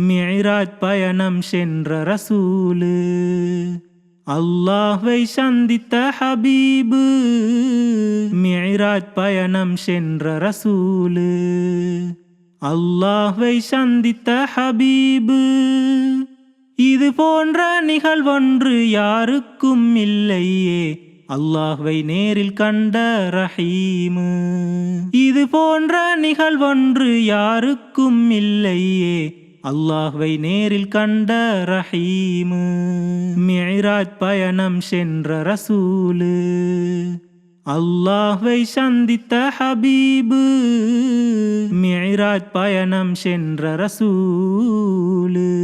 Mirage பயணம் சென்ற ரசூலு. அல்லாஹ்வை சந்தித்த ஹபீபு. மிராஜ் பயணம் சென்ற ரசூலு. அல்லாஹ்வை சந்தித்த ஹபீபு. இது போன்ற நிகழ்வொன்று யாருக்கும் இல்லையே. அல்லாஹ்வை நேரில் கண்ட ரஹீமு. இது போன்ற நிகழ்வொன்று யாருக்கும் இல்லையே. அல்லாஹ்வை நேரில் கண்ட ரஹீமு. மிராஜ் பயணம் சென்ற ரசூலு. அல்லாஹ்வை சந்தித்த ஹபீபு. மிராஜ் பயணம் சென்ற ரசூலு.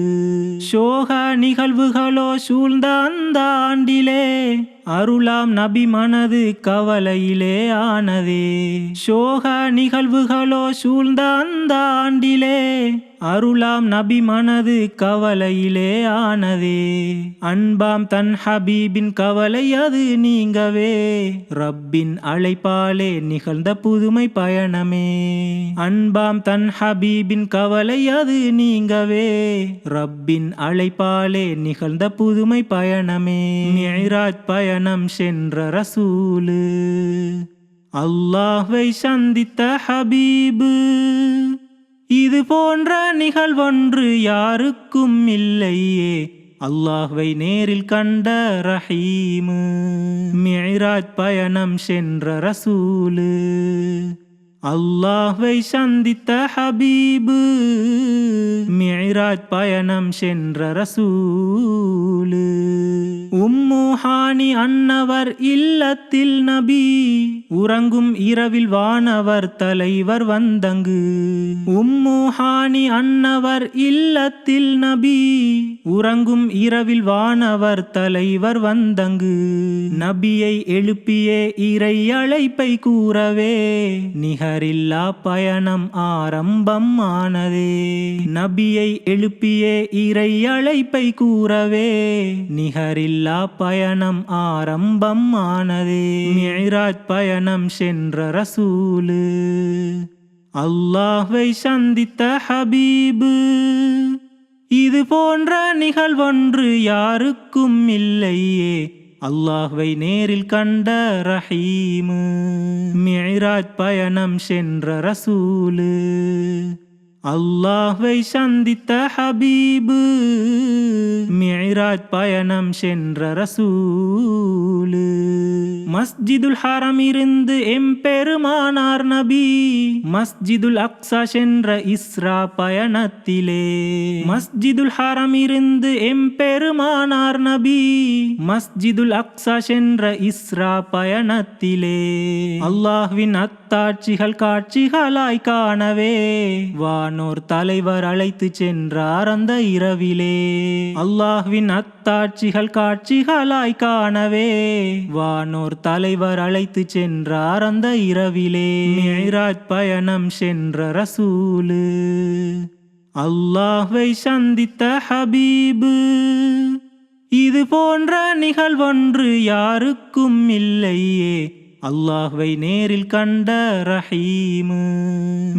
சோக நிகழ்வுகளோ சூழ்ந்த அந்த ஆண்டிலே அருளாம் நபி மனது கவலையிலே ஆனதே. சோக நிகழ்வுகளோ சூழ்ந்த அந்த ஆண்டிலே அருளாம் நபி மனது கவலையிலே ஆனதே. அன்பாம் தன் ஹபீபின் கவலை அது நீங்கவே. ரப்பின் அழைப்பாலே நிகழ்ந்த புதுமை பயணமே. அன்பாம் தன் ஹபீபின் கவலை அது நீங்கவே. ரப்பின் அழைப்பாலே நிகழ்ந்த புதுமை பயணமே. மிዕராஜ் பயணம் சென்ற ரசூலு. அல்லாஹ்வை சந்தித்த ஹபீபு. இது போன்ற நிகழ்வொன்று யாருக்கும் இல்லையே. அல்லாஹ்வை நேரில் கண்ட ரஹீமு. மிராஜ் பயணம் சென்ற ரசூலு. அல்லாஹ்வை சந்தித்த ஹபீபு. மிராஜ் பயணம் சென்ற ரசூலு. ஞானி அன்னவர் இல்லத்தில் நபி. உறங்கும் இரவில் வானவர் தலைவர் வந்தங்கு. உம்முஹானி அன்னவர் இல்லத்தில் நபி. உறங்கும் இரவில் வானவர் தலைவர் வந்தங்கு. நபியை எழுப்பியே இறை அழைப்பை கூறவே. நிகரில்லா பயணம் ஆரம்பம் ஆனதே நபியை எழுப்பியே இறை அழைப்பை கூறவே. நிகரில்லா பயணம் ஆரம்பம் ஆனதே. மிராஜ் பயணம் சென்ற ரசூலு. அல்லாஹ்வை சந்தித்த ஹபீபு. இது போன்ற நிகழ்வொன்று யாருக்கும் இல்லையே. அல்லாஹ்வை நேரில் கண்ட ரஹீமு. மிராஜ் பயணம் சென்ற ரசூலு. அல்லாஹ்வை சந்தித்த ஹபீபு. மிராஜ் பயணம் சென்ற ரசூலு. மஸ்ஜிதுல் ஹரம் இருந்து எம்பெருமானார் நபி. மஸ்ஜிதுல் அக்ஸா சென்ற இஸ்ரா பயணத்திலே. மஸ்ஜிதுல் ஹரம் இருந்து எம்பெருமானார் நபி. மஸ்ஜிதுல் அக்ஸா சென்ற இஸ்ரா பயணத்திலே. அல்லாஹ்வின் அத்தாட்சிகள் காட்சிகளாய் காணவே. வானோர் தலைவர் அழைத்து சென்றார் அந்த இரவிலே. அல்லாஹ்வின் அத்தாட்சிகள் காட்சிகளாய் காணவே. வானோர் தலைவர் அழைத்து சென்றார் அந்த இரவிலே. மிዕராஜ் பயணம் சென்ற ரசூலு. அல்லாஹ்வை சந்தித்த ஹபீபு. இது போன்ற நிகழ்வொன்று யாருக்கும் இல்லையே. அல்லாஹ்வை நேரில் கண்ட ரஹீமு.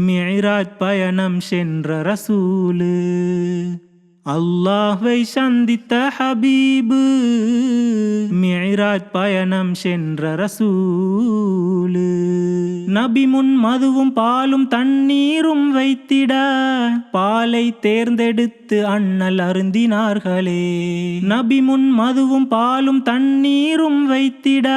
மிராஜ் பயணம் சென்ற ரசூலு. அல்லாஹ்வை சந்தித்த ஹபீபு மிராஜ் பயணம் சென்ற ரசூலு நபி முன் மதுவும் பாலும் தண்ணீரும் வைத்திட பாலை தேர்ந்தெடுத்து அண்ணல் அருந்தினார்களே நபி முன் மதுவும் பாலும் தண்ணீரும் வைத்திட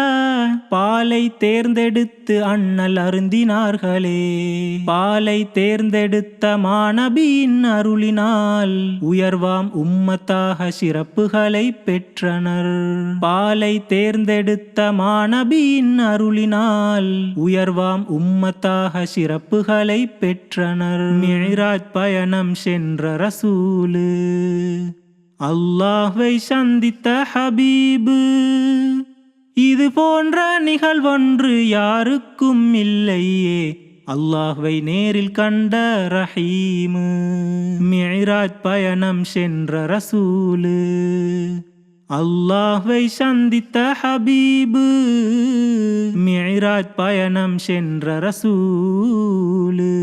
பாலை தேர்ந்தெடுத்து அண்ணல் அருந்தினார்களே. பாலை தேர்ந்தெடுத்த மாணபியின் அருளினால் உயர்வாம் உம்மத்தாக சிறப்புகளை பெற்றனர். பாலை தேர்ந்தெடுத்த மாணபியின் அருளினால் உயர்வாம் உம்மத்தாக சிறப்புகளை பெற்றனர். மிዕராஜ் பயணம் சென்ற ரசூலு. அல்லாஹ்வை சந்தித்த ஹபீபு. இது போன்ற நிகழ்வொன்று யாருக்கும் இல்லையே. அல்லாஹ்வை நேரில் கண்ட ரஹீமு. மிராஜ் பயணம் சென்ற ரசூலு. அல்லாஹ்வை சந்தித்த ஹபீபு. மிராஜ் பயணம் சென்ற ரசூலு.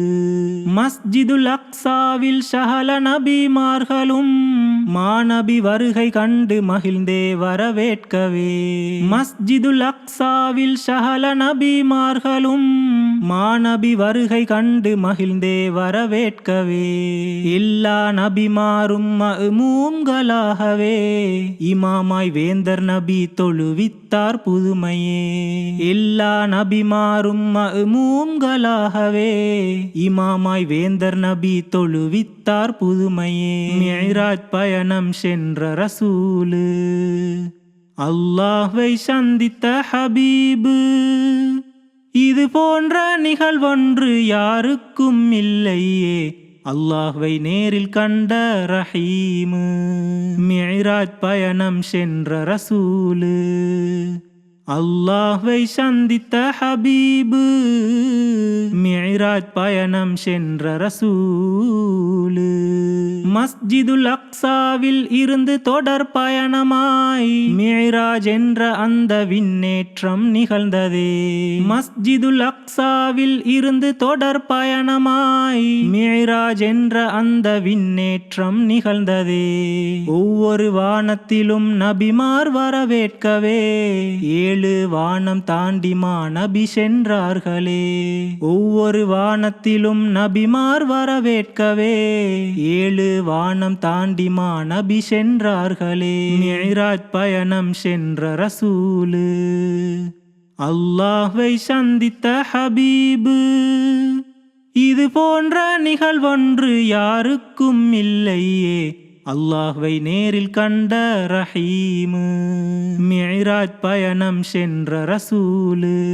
மஸ்ஜிதுல் அக்ஸாவில் ஷஹல நபிமார்களும் மாநபி வருகை கண்டு மகிழ்ந்தே வரவேற்கவே. மஸ்ஜிதுல் அக்ஸாவில் ஷஹல நபிமார்களும் மாநபி வருகை கண்டு மகிழ்ந்தே வரவேற்கவே. எல்லா நபிமாரும் இமா இமாமாய் வேந்தர் நபி தொழுவித்தார் புதுமையே. எல்லா நபிமாரும் மஅ்மூம்களாகவே இமாமாய் வேந்தர் நபி தொழுவித்தார் புதுமையே. மிዕராஜ் பயணம் சென்ற ரசூலு அல்லாஹ்வை சந்தித்த ஹபீபு. இது போன்ற நிகழ்வொன்று யாருக்கும் இல்லையே. அல்லாஹ்வை நேரில் கண்ட ரஹீமு. மிராஜ் பயணம் சென்ற ரசூலு. அல்லாஹை சந்தித்த ஹபீபு மிராஜ் பயணம் சென்ற ரசூலு மஸ்ஜிதுல் அக்சாவில் இருந்து தொடர் பயணமாய் மிராஜ் என்ற அந்த விண்ணேற்றம் நிகழ்ந்ததே மஸ்ஜிதுல் அக்சாவில் இருந்து தொடர் பயணமாய் மிராஜ் என்ற அந்த விண்ணேற்றம் நிகழ்ந்ததே ஒவ்வொரு வானத்திலும் நபிமார் வரவேற்கவே ஏழு வானம் தாண்டிமா நபி சென்றார்களே. ஒவ்வொரு வானத்திலும் நபிமார் வரவேற்கவே. ஏழு வானம் தாண்டிமா நபி சென்றார்களே. மிዕராஜ் பயணம் சென்ற ரசூலு. அல்லாஹ்வை சந்தித்த ஹபீபு. இது போன்ற நிகழ்வொன்று யாருக்கும் இல்லையே. அல்லாஹ்வை நேரில் கண்ட ரஹீமு. மிராஜ் பயணம் சென்ற ரசூலு.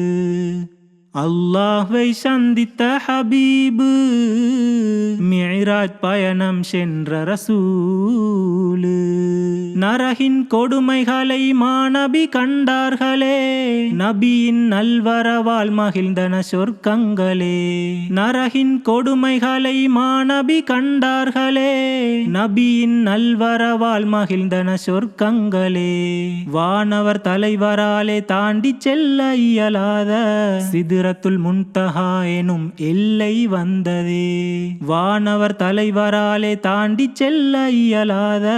அல்லாஹ்வை சந்தித்த ஹபீபு. மிராஜ் பயணம் சென்ற ரசூலு. நரகின் கொடுமைகளை மாநபி கண்டார்களே. நபியின் நல்வரவால் மகிழ்ந்தன சொர்க்கங்களே. நரகின் கொடுமைகளை மாநபி கண்டார்களே. நபியின் நல்வரவால் மகிழ்ந்தன சொர்க்கங்களே. வானவர் தலைவராலே தாண்டி செல்ல இயலாத சிதிரத்துள் முன்தகா எனும் எல்லை வந்ததே. வானவர் தலைவராலே தாண்டி செல்ல இயலாத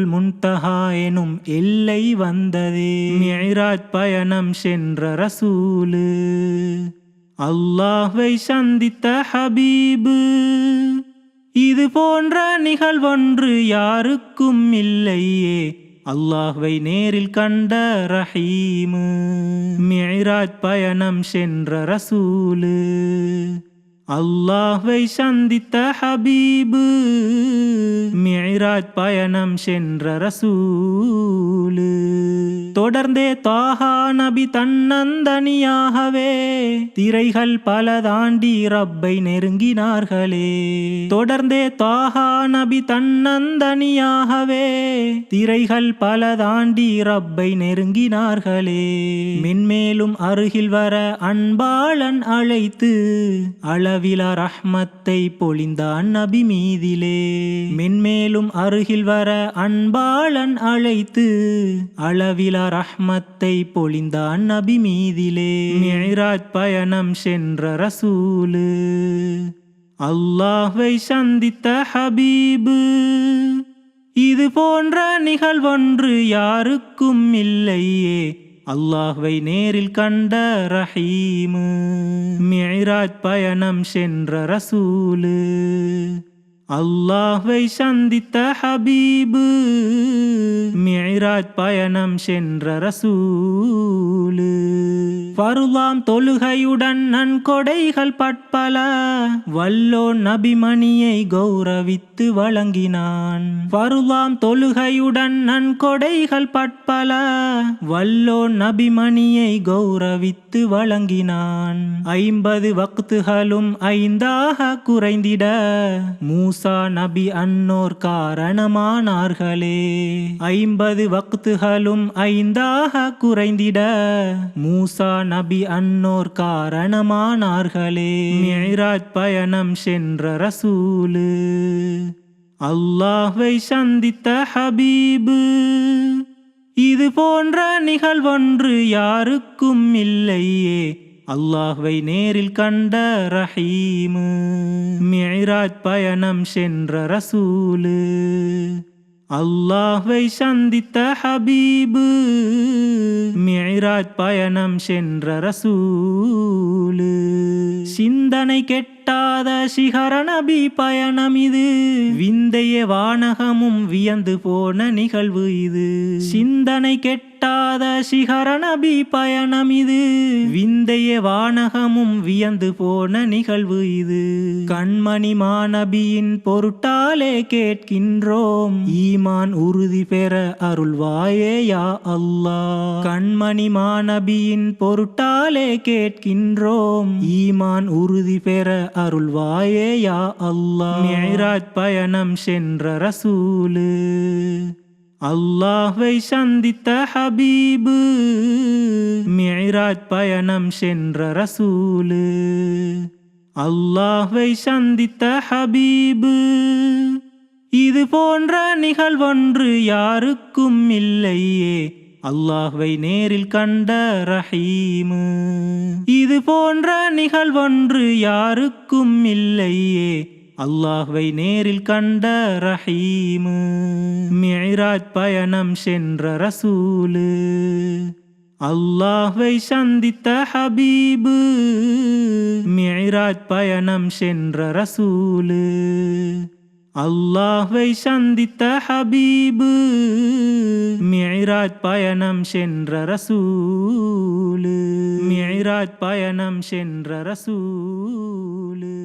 சிதிரத்துல் முன்தஹா எனும் எல்லை வந்ததே. மிராஜ் பயணம் சென்ற ரசூலு. அல்லாஹ்வை சந்தித்த ஹபீபு. இது போன்ற நிகழ்வொன்று யாருக்கும் இல்லையே. அல்லாஹ்வை நேரில் கண்ட ரஹீமு. மிராஜ் பயணம் சென்ற ரசூலு. அல்லாஹ்வை சந்தித்த ஹபீபு மிராஜ் பயணம் சென்ற ரசூலு தொடர்ந்தே தாஹா நபி தன்னந்தனியாகவே திரைகள் பல தாண்டி ரப்பை நெருங்கினார்களே தொடர்ந்தே தாஹா நபி தன்னந்தனியாகவே திரைகள் பல தாண்டி ரப்பை நெருங்கினார்களே மென்மேலும் அருகில் வர அன்பாளன் அழைத்து அளவிலா ரஹ்மத்தை பொழிந்தான் நபி மீதிலே. மென்மேலும் அருகில் வர அன்பாளன் அழைத்து அளவிலா ரஹ்மத்தை பொழிந்தான் நபி மீதிலே. மிዕராஜ் பயணம் சென்ற ரசூலு. அல்லாஹ்வை சந்தித்த ஹபீபு. இது போன்ற நிகழ்வொன்று யாருக்கும் இல்லையே. அல்லாஹ்வை நேரில் கண்ட ரஹீமு. மிராஜ் பயணம் சென்ற ரசூலு. அல்லாஹ்வை சந்தித்த ஹபீபு. மிராஜ் பயணம் சென்ற ரசூலு. பருவாம் தொழுகையுடன் நன்கொடைகள் பட்பல வல்லோ நபிமணியை கௌரவித்து வழங்கினான். பருவாம் தொழுகையுடன் நன்கொடைகள் பட்பல வல்லோ நபிமணியை கௌரவித்து வழங்கினான். ஐம்பது வக்துகளும் ஐந்தாக குறைந்திட. மூச மூசா நபி அன்னோர் காரணமானார்களே. ஐம்பது வக்துகளும் ஐந்தாக குறைந்திட மூசா நபி அன்னோர் காரணமானார்களே. மிராஜ் பயணம் சென்ற ரசூலு. அல்லாஹ்வை சந்தித்த ஹபீபு. இது போன்ற நிகழ்வொன்று யாருக்கும் இல்லையே. அல்லாஹ்வை நேரில் கண்ட ரஹீமு. மிராஜ் பயணம் சென்ற ரசூலு. அல்லாஹ்வை சந்தித்த ஹபீபு. மிராஜ் பயணம் சென்ற ரசூலு. சிந்தனை கெட்ட கெட்டாத சிகர நபி பயணம் இது. விந்தைய வானகமும் வியந்து போன நிகழ்வு இது. சிந்தனை கெட்டாத சிகர நபி பயணம் இது. விந்தைய வானகமும் வியந்து போன நிகழ்வு இது. கண்மணி மாநபியின் பொருட்டாலே கேட்கின்றோம். ஈமான் உறுதி பெற அருள்வாயே யா அல்லாஹ். கண்மணி மாநபியின் பொருட்டாலே கேட்கின்றோம். ஈமான் உறுதி பெற அருள்வாயே யா அல்லாஹ். மிராஜ் பயணம் சென்ற ரசூலு. அல்லாஹ்வை சந்தித்த ஹபீபு. மிராஜ் பயணம் சென்ற ரசூலு. அல்லாஹ்வை சந்தித்த ஹபீபு. இது போன்ற நிகழ்வொன்று யாருக்கும் இல்லையே. அல்லாஹ்வை நேரில் கண்ட ரஹீமு. இது போன்ற நிகழ்வொன்று யாருக்கும் இல்லையே. அல்லாஹ்வை நேரில் கண்ட ரஹீமு. மிராஜ் பயணம் சென்ற ரசூலு. அல்லாஹ்வை சந்தித்த ஹபீபு. மிராஜ் பயணம் சென்ற ரசூலு. அல்லாஹ்வை சந்தித்த ஹபீபு மிராஜ் பயணம் சென்ற ரசூலு மிராஜ் பயணம் சென்ற ரசூலு.